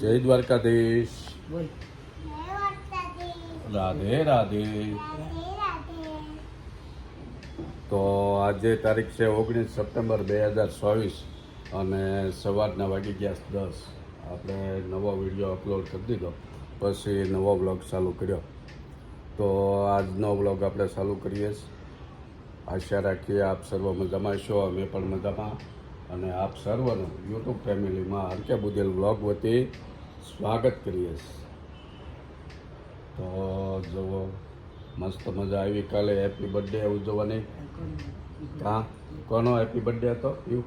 જય દ્વારકાધીશ. રાધે રાધે. તો આજે તારીખ છે ઓગણીસ સપ્ટેમ્બર બે હજાર ચોવીસ અને સવારના વાગી ગયા દસ. આપણે નવો વીડિયો અપલોડ કરી દીધો. પછી નવો બ્લોગ ચાલુ કર્યો. તો આજનો બ્લોગ આપણે ચાલુ કરીએ આશા રાખીએ આપ સર્વ મજામાં છો અમે પણ મજામાં. અને આપ સર્વનું યુટ્યુબ ફેમિલીમાં હરકે બુદેલ બ્લોગ વતી સ્વાગત કરીએ તો જુઓ મસ્ત મજા આવી કાલે હેપી બર્થડે ઉજવવાની. હા કોનો હેપી બર્થડે હતો? યુ?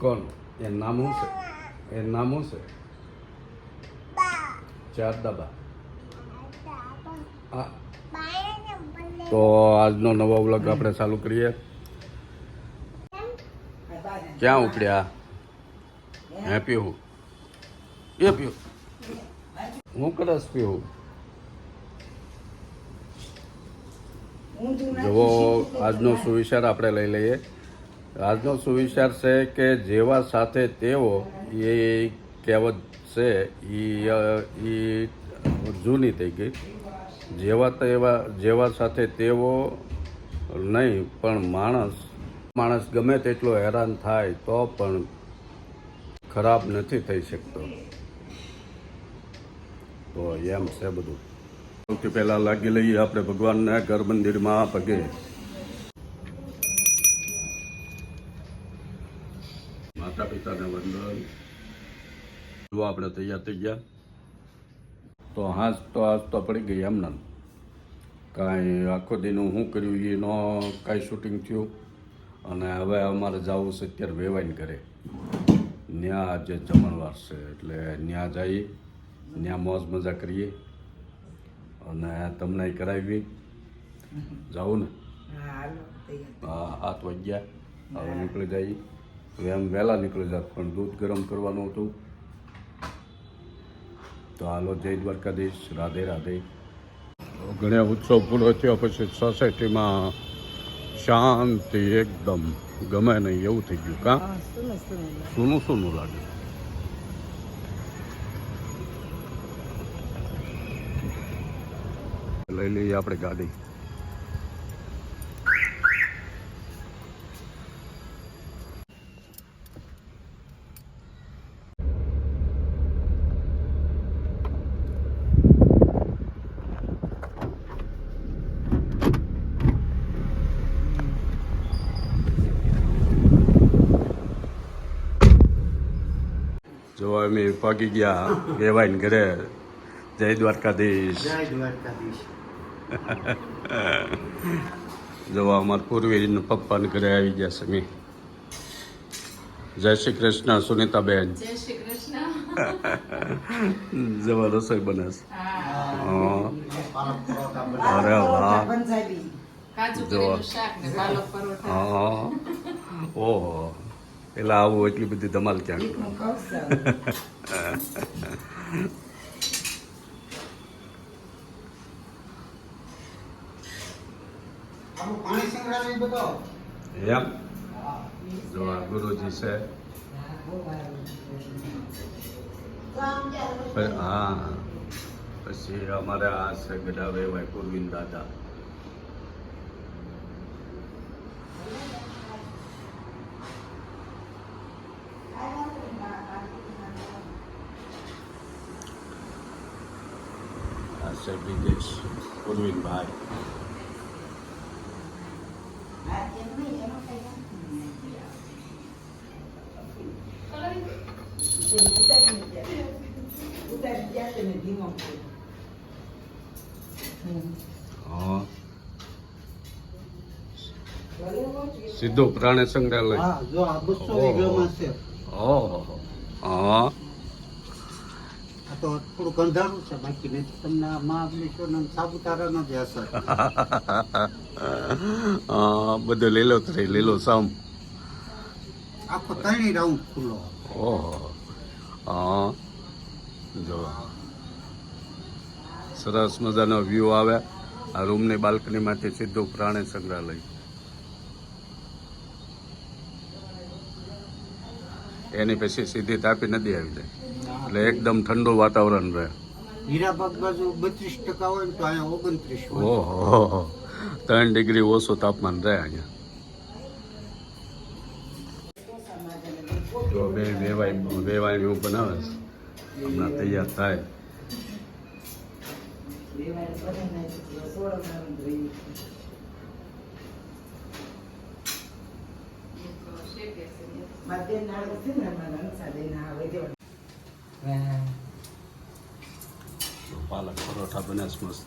કોણ એ નામ શું છે? એ નામ શું છે? ચારદાબા હા. તો આજનો નવો વ્લોગ આપણે ચાલુ કરીએ. ક્યાં ઉપડ્યા? હે પીવું એ પીવું હું કદાચ પીવું જુઓ, આજનો સુવિચાર આપણે લઈ લઈએ. આજનો સુવિચાર છે કે જેવા સાથે તેઓ એ કહેવત છે એ જૂની થઈ ગઈ. જેવા તેવા, જેવા સાથે તેઓ નહીં, પણ માણસ માણસ ગમે તેટલો હેરાન થાય તો પણ ખરાબ નથી થઈ શકતો. તો એમ છે બધું. સૌથી પહેલાં લાગી લઈએ આપણે ભગવાનને ઘર મંદિરમાં પગે. માતા પિતાને વંદન. જો આપણે તૈયાર થઈ ગયા, તો હાસ તો હાથ તો પડી ગઈ એમને. કાંઈ આખો દિનું શું કર્યું એનો કાંઈ શૂટિંગ થયું. અને હવે અમારે જવું છે અત્યારે વેવાઈને ઘરે. ત્યાં આજે જમણવાર છે એટલે ત્યાં જઈએ ત્યાં મોજ મજા કરીએ. અને તમને કરાવી. જવું ને? હા હાથ વાગ્યા. હવે નીકળી જઈએ. હવે એમ વહેલા નીકળી જાત પણ દૂધ ગરમ કરવાનું હતું. તો હાલો જય દ્વારકાધીશ. રાધે રાધે. ઘણા ઉત્સવ પૂરો થયો પછી સોસાયટીમાં શાંતિ એકદમ. ગમે નહીં એવું થઈ ગયું કાં? સૂનું સુનું લાગે. લઈ લઈએ આપણે ગાડી. જો અમે પાકી ગયા વેવાઈને ઘરે. જય દ્વારકાધીશ. જય દ્વારકાધીશ. જો અમારા પૂર્વીજના પપ્પાને ઘરે આવી ગયા છે મેં જય શ્રી કૃષ્ણ સુનીતાબેન. જય શ્રી કૃષ્ણ. જવા રસોઈ બનાસ હા. અરે વાહ. પંજાબી કાજુ જો. શાક ને પાલક પરોઠા. હા. ઓહો. એટલે આવું એટલી બધી ધમાલ ક્યાં હું કહું એમ? જો આ ગુરુજી છે. હા. પછી અમારે આ છે ગડા વેવાય પૂર્વિન દાદા. આ છે વિદેશ પૂર્વિનભાઈ ઉતારી ગયા તેને ધીમો હા સીધો પ્રાણી સંગ્રહાલય હા જો આ બસો ઓહો. વીઘામાં છે ઓહો હા આ તો થોડુંક અંધારું છે બાકી નહીં તમને મહાબલેશ્વર સાપુતારાનો જ અસર. બધો લીલો લીલોતરી લીલો સામ. આખો ત્રણેય રાઉન્ડ ખુલ્લો. ઓહો. હા જો. સરસ મજાનો વ્યૂ આવે. આ રૂમની બાલ્કનીમાંથી સીધો પ્રાણી સંગ્રહાલય. એની પછી સીધી તાપી નદી આવી જાય. એટલે એકદમ ઠંડુ વાતાવરણ રહે. હીરાબાગ બાજુ બત્રીસ ટકા હોય ને તો અહીંયા ઓગણત્રીસ ઓહો ત્રણ ડિગ્રી ઓછું તાપમાન રહે અહીંયા. તો બે વેવાય વેવાય એવું બનાવે છે. હમણાં તૈયાર થાય. પાલક પરોઠા બને છે મસ્ત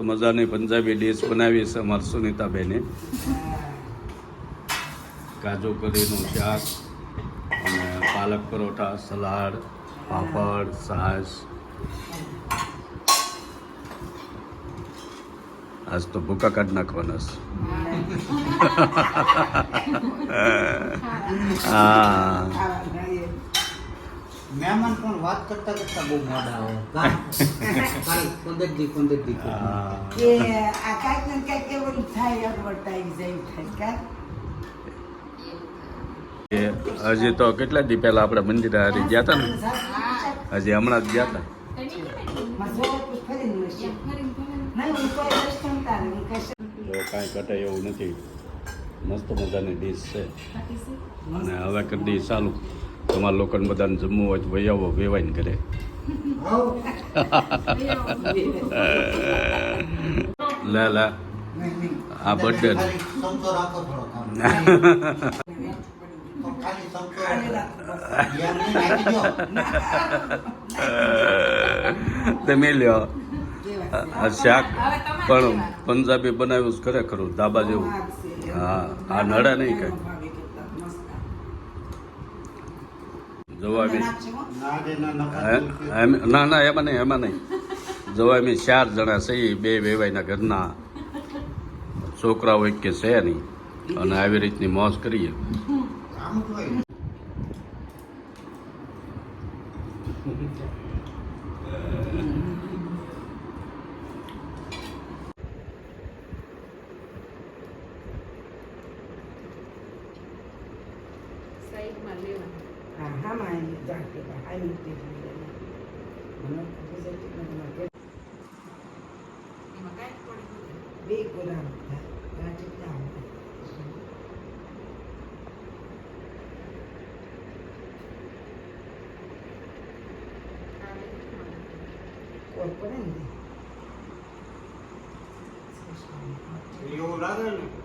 મજાની પંજાબી ડીશ બનાવી છે અમારી સુનિતાબેને. કાજુ કરીનું શાક અને પાલક પરોઠા, સલાડ, પાપડ છાશ આજ તો ભૂકા કાઢ નાખવાના છે. હા. મહેમાન પણ વાત કરતા કરતા બહુ મોડા આવે પંદર દી પંદર દી કે. આ કાંઈક ને કાંઈક એવું થાય advertise એવું થાય કાં? એ હજી તો કેટલા દી પહેલા આપણે મંદિરે હારી ગયા હતા ને? હજી હમણાં જ ગયા હતા કોઈ કટે એવું નથી મસ્ત મજાની ડીશ છે અને હવે કરી ચાલુ તમારા લોકોને બધાને જમવું હોય તો ભાઈ આવો વેવાઈને કરે લે લે આ બર્થડે ખાલી નાખી દ્યો. તમે લ્યો આ શાક પણ પંજાબી બનાવ્યું છે ખરેખર ધાબા જેવું હા આ નડે નહીં કઈ ભાવે કરતા મસ્ત. જોવા બી નાખજો હો. ના ના એમ- ના ના એમાં નહીં એમાં નહીં જોવા અમે ચાર જણા છીએ બે વેવાઈના ઘરના છોકરાઓ એક કે છે નહીં અને આવી રીતની મોજ કરીએ હા, હા, માં એની જાતે બા, આ રીતે જ લેવાનું. મને ગુજરાતીમાં એમાં કે એમાં કાંઈ પડી ગયું બે ગોળા હતા. ગાંઠ એટલા હતા. આવે કોર પડે ને. એવું લાગે ને કે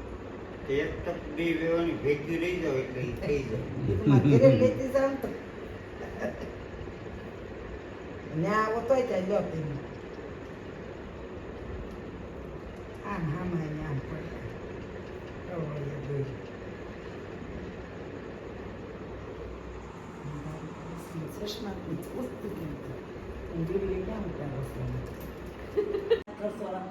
એક તક બે વેવાની ભેગી રહી જાવ એટલે. આમ એને આમ પડે. ચશ્માની વસ્તુ કેમ જોઈ ક્યાં ઉતારો છો? કરશો, આ દવા લઈ પહેલી નહીં કોઈ.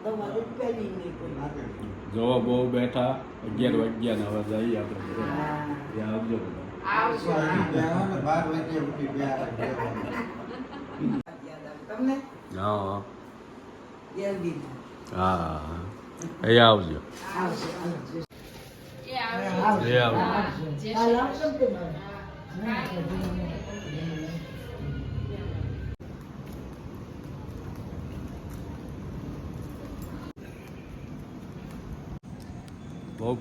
જોવા બહુ બેઠા અગિયાર વાગ્યા ને હવે જઈએ આપણે. ત્યાં આવજો બધા. હા. હા. અહીંયા આવજો. આવશે એ આવજો. એ આવજો જય કાલ શ્રી આવશો ને તમે? બહુ.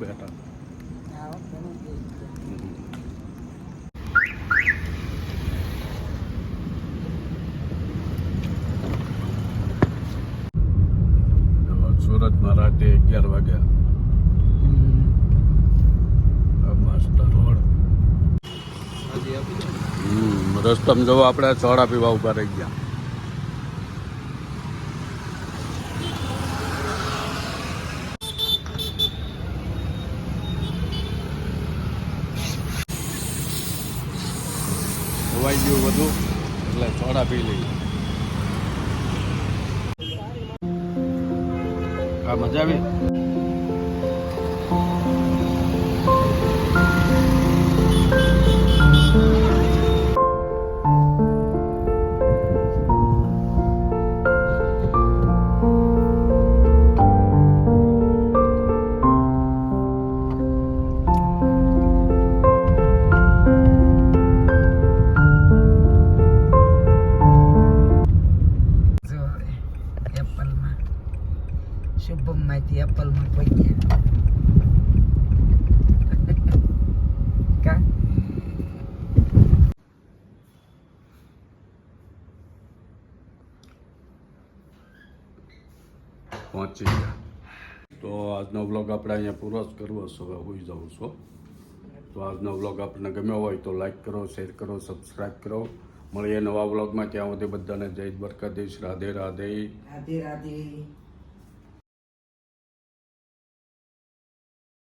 તો સુરતમાં રાતે અગિયાર વાગ્યા. Master road. હમ. રસ્તામાં જવા આપણે સોડા પીવા ઊભા રહી ગયા ખવાઈ ગયું બધું એટલે પી લઈએ. હા મજા આવી? માં કોઈ ગયા કા? પહોંચી ગયા. તો આજનો વ્લોગ આપણે અહીંયા પૂરો જ કરવો છે હવે હોઈ જાઉં છું. તો આજનો વ્લોગ આપણને ગમ્યો હોય તો લાઈક કરો શેર કરો સબસ્ક્રાઈબ કરો. મળીએ નવા વ્લોગમાં. ત્યાં સુધી બધાને જય દ્વારકાધીશ. રાધે રાધે. રાધે રાધે.